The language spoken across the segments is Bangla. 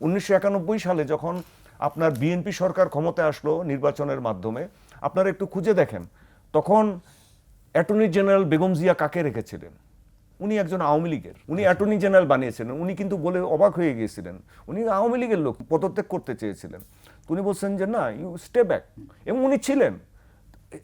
উনিশশো একানব্বই সালে যখন আপনার বিএনপি সরকার ক্ষমতায় আসলো নির্বাচনের মাধ্যমে আপনারা একটু খুঁজে দেখেন তখন অ্যাটর্নি জেনারেল বেগম জিয়া কাকে রেখেছিলেন? উনি একজন আওয়ামী লীগের উনি অ্যাটর্নি জেনারেল বানিয়েছিলেন উনি কিন্তু বলে অবাক হয়ে গিয়েছিলেন উনি আওয়ামী লীগের লোক পদত্যাগ করতে চেয়েছিলেন। উনি বলছেন যে না ইউ স্টে ব্যাক এবং উনি ছিলেন।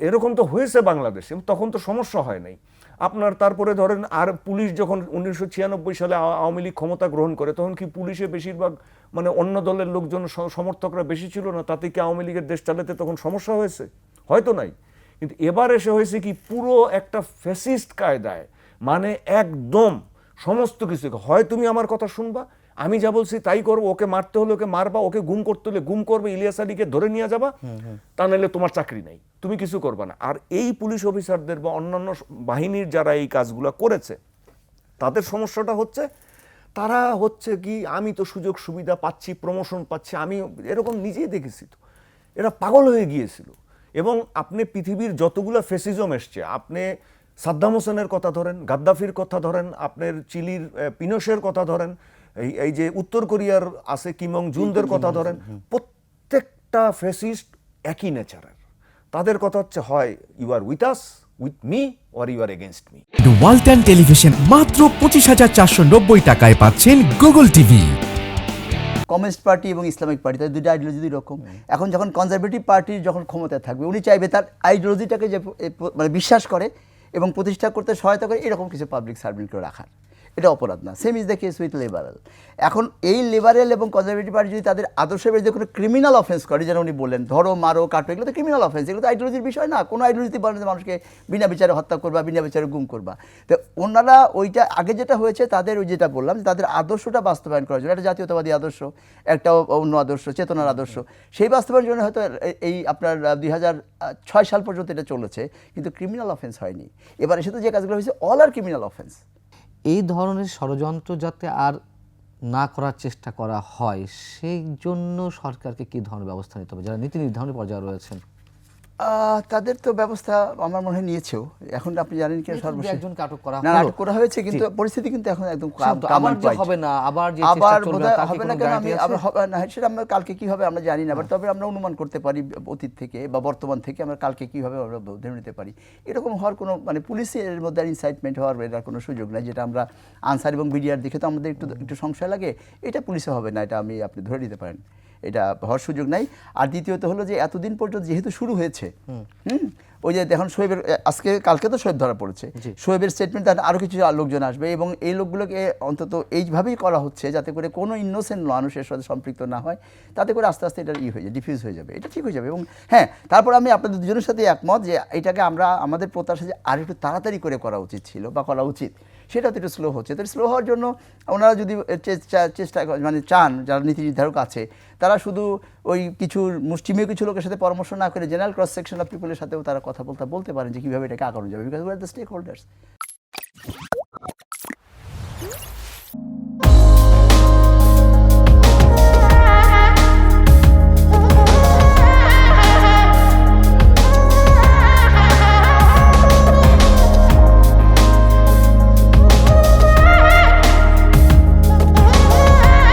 এরকম তো হয়েছে বাংলাদেশে, তখন তো সমস্যা হয় নাই। আপনার তারপরে ধরেন আর পুলিশ যখন উনিশশো ছিয়ানব্বই সালে আওয়ামী লীগ ক্ষমতা গ্রহণ করে, তখন কি পুলিশে বেশিরভাগ মানে অন্য দলের লোকজন সমর্থকরা বেশি ছিল না? তাতে কি আওয়ামী লীগের দেশ চালাতে তখন সমস্যা হয়েছে? হয়তো নাই। কিন্তু এবার এসে হয়েছে কি, পুরো একটা ফ্যাসিস্ট কায়দায় মানে একদম সমস্ত কিছু হয় তুমি আমার কথা শুনবা আমি যা বলছি তাই করব ওকে মারতে হলে ওকে মারবা ওকে গুম করতে হলে গুম করবে ইলিয়াস আলীকে ধরে নিয়ে যাবা তা নাহলে তোমার চাকরি নাই তুমি কিছু করবা না। আর এই পুলিশ অফিসারদের বা অন্যান্য বাহিনীর যারা এই কাজগুলো করেছে তাদের সমস্যাটা হচ্ছে তারা হচ্ছে কি আমি তো সুযোগ সুবিধা পাচ্ছি প্রমোশন পাচ্ছি আমি এরকম নিজেই দেখেছি তো। এরা পাগল হয়ে গিয়েছিল। এবং আপনি পৃথিবীর যতগুলো ফেসিজম এসছে আপনি সাদ্দাম হোসেনের কথা ধরেন গাদ্দাফির কথা ধরেন আপনার চিলির আহ, পিনোশের কথা ধরেন এই এই যে উত্তর কোরিয়ার আছে কিমং জুনদের কথা ধরেন প্রত্যেকটা ফেসিস্ট একই নেচারের। তাদের কথা হচ্ছে হয় you are with us with me or you are against me Walton television মাত্র পঁচিশ হাজার চারশো নব্বই টাকায় পাচ্ছেন গুগল টিভি কমিউনিস্ট পার্টি এবং ইসলামিক পার্টি তাদের দুটো আইডিওলজি দুই রকম। এখন যখন কনজারভেটিভ পার্টি যখন ক্ষমতায় থাকবে উনি চাইবে তার আইডিওলজিটাকে যে মানে বিশ্বাস করে এবং প্রতিষ্ঠা করতে সহায়তা করে এরকম কিছু পাবলিক সার্ভেন্টকে রাখার। এটা অপরাধ না। Same is the case with liberal এখন এই লিবারেল এবং কনজারভেটিভ পার্টি যদি তাদের আদর্শের বিরুদ্ধে কোনো ক্রিমিনাল অফেন্স করে, যেন উনি বললেন ধরো, মারো, কাটো, এগুলো তো ক্রিমিনাল অফেন্স এগুলো তো আইডিওলজির বিষয় না। কোনো আইডিওলজিতে বলেন যে মানুষকে বিনা বিচারে হত্যা করবা, বিনা বিচারে গুম করবা। তো ওনারা ওইটা, আগে যেটা হয়েছে, তাদের ওই যেটা বললাম যে তাদের আদর্শটা বাস্তবায়ন করার জন্য। একটা জাতীয়তাবাদী আদর্শ, একটা অন্য আদর্শ, চেতনার আদর্শ। সেই বাস্তবায়নের জন্য হয়তো এই আপনার দুই ছয় সাল পর্যন্ত এটা চলেছে, কিন্তু ক্রিমিনাল অফেন্স হয়নি। এবার এসে তো যে কাজগুলো হয়েছে অল আর ক্রিমিনাল অফেন্স এই ধরনের ষড়যন্ত্র যাতে আর না করার চেষ্টা করা হয়, সেই জন্য সরকারকে কী ধরনের ব্যবস্থা নিতে হবে? যারা নীতি নির্ধারণী পর্যায়ে রয়েছেন। তাদের তো ব্যবস্থা আমার মনে হয় নিয়েছেও। এখন আপনি জানেন কি সর্বশেষ। একজনকে আটক করা না আটক করা হয়েছে কিন্তু পরিস্থিতি কিন্তু এখন একদম আবার যে হবে না, আবার যে আবার হবে না কেন আমি আবার না সেটা আমরা কালকে কি হবে আমরা জানি না বাট তবে আমরা অনুমান করতে পারি অতীত থেকে বা বর্তমান থেকে আমরা কালকে কি হবে আমরা ধরে নিতে পারি। এরকম হওয়ার কোনো মানে পুলিশের মধ্যে ইনসাইটমেন্ট হওয়ার এটার কোনো সুযোগ নাই যেটা আমরা আনসার এবং বিডিআর দেখে তো আমাদের একটু একটু সংশয় লাগে। এটা পুলিশে হবে না এটা আমি আপনি ধরে নিতে পারেন। এটা হওয়ার সুযোগ নাই। আর দ্বিতীয়ত হলো যে এতদিন পর্যন্ত যেহেতু শুরু হয়েছে হুম। ওই যে দেখুন শোয়েবের আজকে কালকে তো শোয়েব ধরা পড়েছে। শোয়েবের স্টেটমেন্ট তার আরও কিছু লোকজন আসবে এবং এই লোকগুলোকে অন্তত এইভাবেই করা হচ্ছে যাতে করে কোনো ইনোসেন্ট মানুষের সাথে সম্পৃক্ত না হয় তাতে করে আস্তে আস্তে এটা ই হয়ে যাবে ডিফিউজ হয়ে যাবে। এটা ঠিক হয়ে যাবে এবং হ্যাঁ তারপর আমি আপনাদের দুজনের সাথে একমত যে এটাকে আমরা আমাদের প্রত্যাশা যে আর একটু তাড়াতাড়ি করে করা উচিত ছিল বা করা উচিত। সেটা তো একটু স্লো হচ্ছে। তো স্লো হওয়ার জন্য ওনারা যদি চেষ্টা চেষ্টা মানে চান যারা নীতি নির্ধারক আছে তারা শুধু ওই কিছু মুষ্টিমেয় কিছু লোকের সাথে পরামর্শ না করে জেনারেল ক্রস সেকশন অফ পিপলের সাথেও তারা কথা বলতে বলতে পারেন যে কীভাবে এটাকে আগানো যাবে because are the stake holders